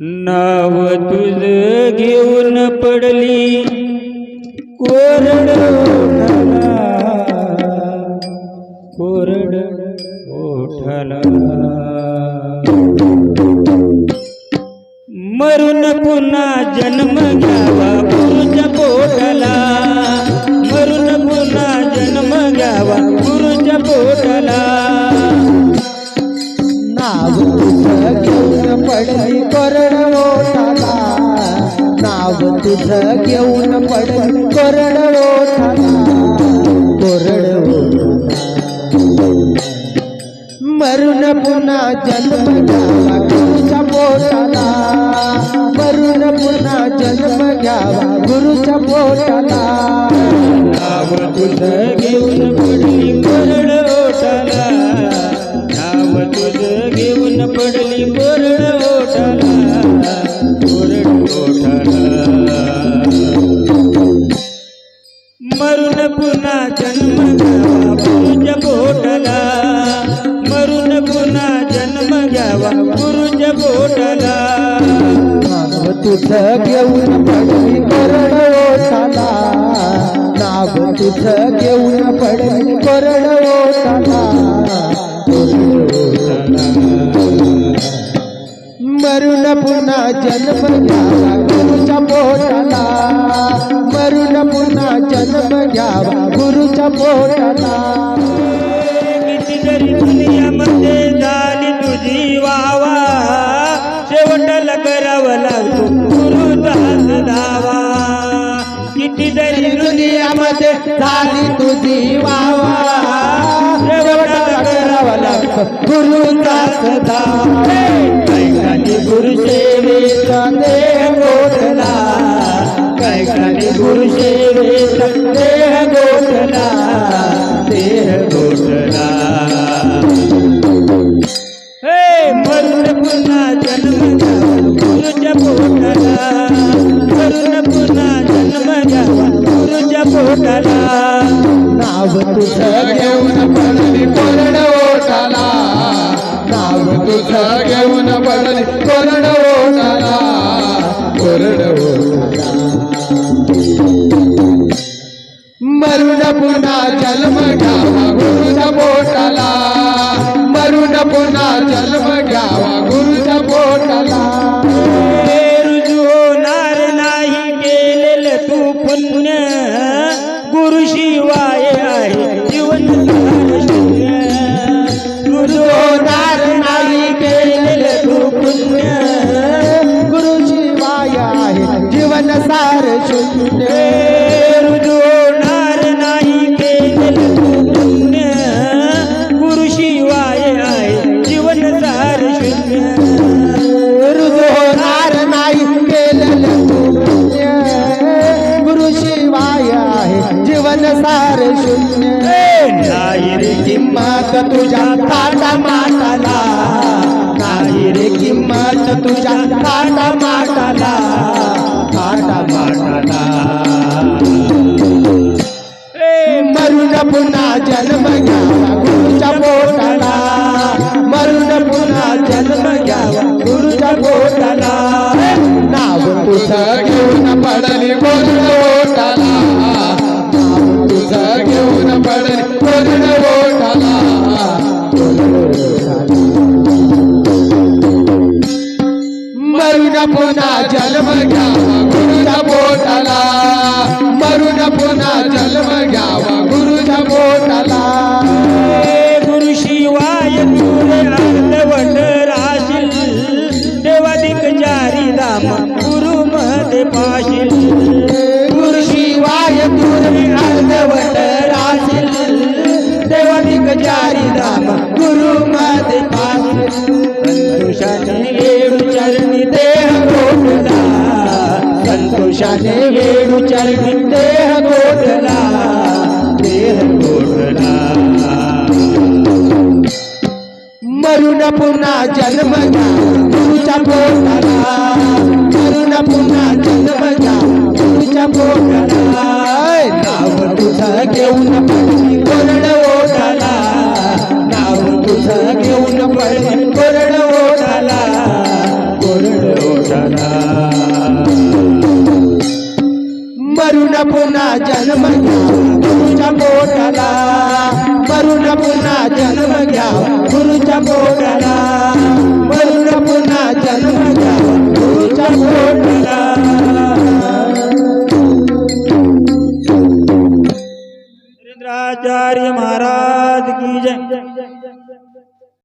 नाव तुझ घेऊन पडली. कोरड कोरड ओठाला मरून पुन्हा जन्म घ्यावा. पूजा पडली कोरड ओठाला नाव तुझं घेऊन पडली कोरड ओठाला कोरड मरून पुन्हा जन्म घ्यावा गुरुच्या पोटाला. मरून पुन्हा जन्म घ्यावा गुरुच्या पोटाला. नाव तुझं तुझं घेऊन पडली कोरड ओठाला नाव तुझं घेऊन पडली कोरड ओठाला मरून पुन्हा जन्म घ्यावा गुरुच्या पोटाला. मरून पुन्हा जन्म घ्यावा गुरुच्या पोटाला. मध्ये झाली तुझी वावा. शेवटाला करावा लागतो गुरुचा सदा कैकाने गुरुसेवेचा देह गोठला. कैकाने गुरुसेवेचा देह गोठला. देह गोठला. तुझं घेऊन पडली कोरड ओठाला नाव तुझं घेऊन पडली कोरड ओठाला कोरड मरुण पुन्हा जन्म घ्यावा गुरुच्या पोटाला. मरून पुन्हा जन्म शून्य. रुजू होणार नाही गुरु शिवाय आहे जीवन सार शून्य. रुजू होणार नाही पुण्य. गुरु शिवाय आहे जीवन सार शून्य नाही रे किंमत तुझ्या ताटा माटाला नाही रे किंमत तुझ्या जन्म घ्यावा गुरुच्या बोटाला मरून पुन्हा जन्म घ्यावा गुरुच्या बोटाला गुरु शिवाय तुरे अर्धवट राशील देवादिक जारी धाम गुरु मध्ये पाशील गुरु शिवाय तुरे अर्धवट राशील देवानिक चारी वेळू देह गोठला देह गोठला मरून पुन्हा जन्म घ्या गुरुच्या पोटाला। मरून पुन्हा जन्म घ्या गुरुच्या पोटाला नाव तुझं घेऊन पडली कोरड ओठाला नाव तुझं घेऊन पडली कोरड ओठाला कोरड ओठाला पोटाला पुन्हा जन्म घ्या. गुरुच्या पोटाला मरून पुन्हा जन्म घ्या. गुरुच्या पोटाला मरून पुन्हा जन्म घ्या. गुरुच्या पोटाला. नरेंद्राचार्य महाराज की जय.